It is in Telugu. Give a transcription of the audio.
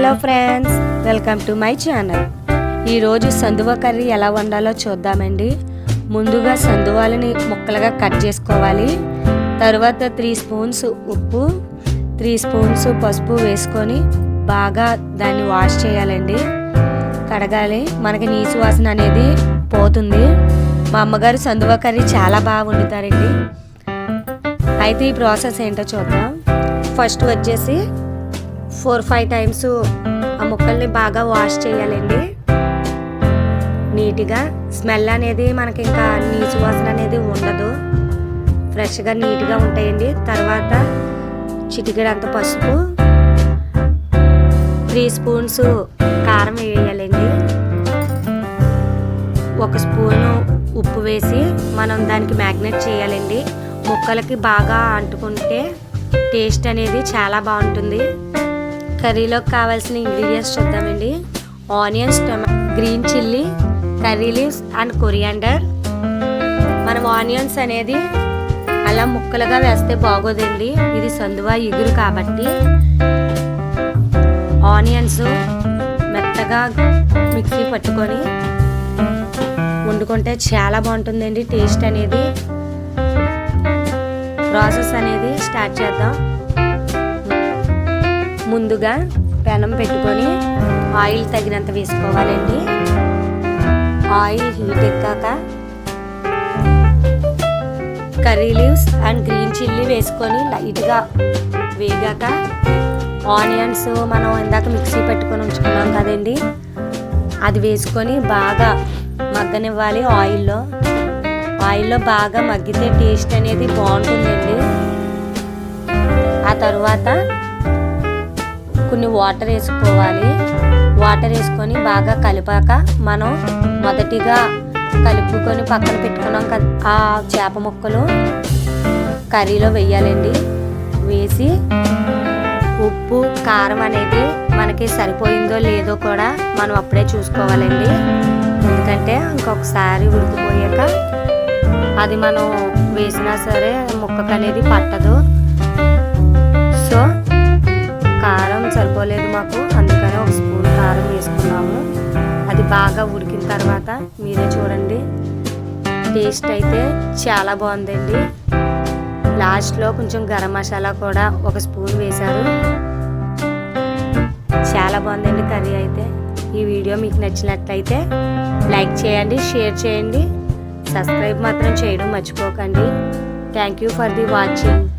Hello friends welcome to my channel. ఈరోజు సందువ కర్రీ ఎలా వండాలో చూద్దామండి. ముందుగా సందువాలని ముక్కలుగా కట్ చేసుకోవాలి. తర్వాత త్రీ స్పూన్స్ ఉప్పు త్రీ స్పూన్స్ పసుపు వేసుకొని బాగా దాన్ని వాష్ చేయాలండి. కడగాలి. మనకి నీచు వాసన అనేది పోతుంది. మా అమ్మగారు సందువ కర్రీ చాలా బాగా వండుతారండి. అయితే ఈ ప్రాసెస్ ఏంటో చూద్దాం. ఫస్ట్ వచ్చేసి ఫోర్ ఫైవ్ టైమ్స్ ఆ ముక్కల్ని బాగా వాష్ చేయాలండి. నీట్గా స్మెల్ అనేది మనకి ఇంకా నీచు వాసన అనేది ఉండదు. ఫ్రెష్గా నీట్గా ఉంటాయండి. తర్వాత చిటికెడంత పసుపు త్రీ స్పూన్స్ కారం వేయాలండి. ఒక స్పూను ఉప్పు వేసి మనం దానికి మ్యాగ్నెట్ చేయాలండి. ముక్కలకి బాగా అంటుకుంటే టేస్ట్ అనేది చాలా బాగుంటుంది. కర్రీలోకి కావాల్సిన ఇంగ్రీడియంట్స్ చూద్దామండి. Onions tomato green chilli curry leaves and coriander మనం ఆనియన్స్ అనేది అలా ముక్కలుగా వేస్తే బాగోదండి. ఇది సందువా ఎగురు కాబట్టి. ఆనియన్స్ మెత్తగా మిక్సీ పట్టుకొని వండుకుంటే చాలా బాగుంటుందండి. టేస్ట్ అనేది ప్రాసెస్ అనేది స్టార్ట్ చేద్దాం. ముందుగా పెనం పెట్టుకొని ఆయిల్ తగినంత వేసుకోవాలండి. Oil heat ఎక్కాక curry leaves and green chilli వేసుకొని లైట్గా వేగాక ఆనియన్స్ మనం ఇందాక మిక్సీ పెట్టుకొని ఉంచుకున్నాం కదండి. అది వేసుకొని బాగా మగ్గనివ్వాలి ఆయిల్లో. ఆయిల్లో బాగా మగ్గితే టేస్ట్ అనేది బాగుంటుందండి. ఆ తర్వాత కొన్ని వాటర్ వేసుకోవాలి. వాటర్ వేసుకొని బాగా కలిపాక మనం మొదటిగా కలుపుకొని పక్కన పెట్టుకున్నాం కదా ఆ చేప ముక్కలు కర్రీలో వేయాలండి. వేసి ఉప్పు కారం అనేది మనకి సరిపోయిందో లేదో కూడా మనం అప్పుడే చూసుకోవాలండి. ఎందుకంటే ఇంకొకసారి ఉడికిపోయాక అది మనం వేసినా సరే ముక్కకు అనేది పట్టదు. సో సరిపోలేదు మాకు. అందుకని ఒక స్పూన్ కారం వేసుకున్నాము. అది బాగా ఉడికిన తర్వాత మీరే చూడండి. టేస్ట్ అయితే చాలా బాగుందండి. లాస్ట్లో కొంచెం గరం మసాలా కూడా ఒక స్పూన్ వేశారు. చాలా బాగుందండి కర్రీ అయితే. ఈ వీడియో మీకు నచ్చినట్లయితే లైక్ చేయండి షేర్ చేయండి. సబ్స్క్రైబ్ మాత్రం చేయడం మర్చిపోకండి. Thank you for the watching.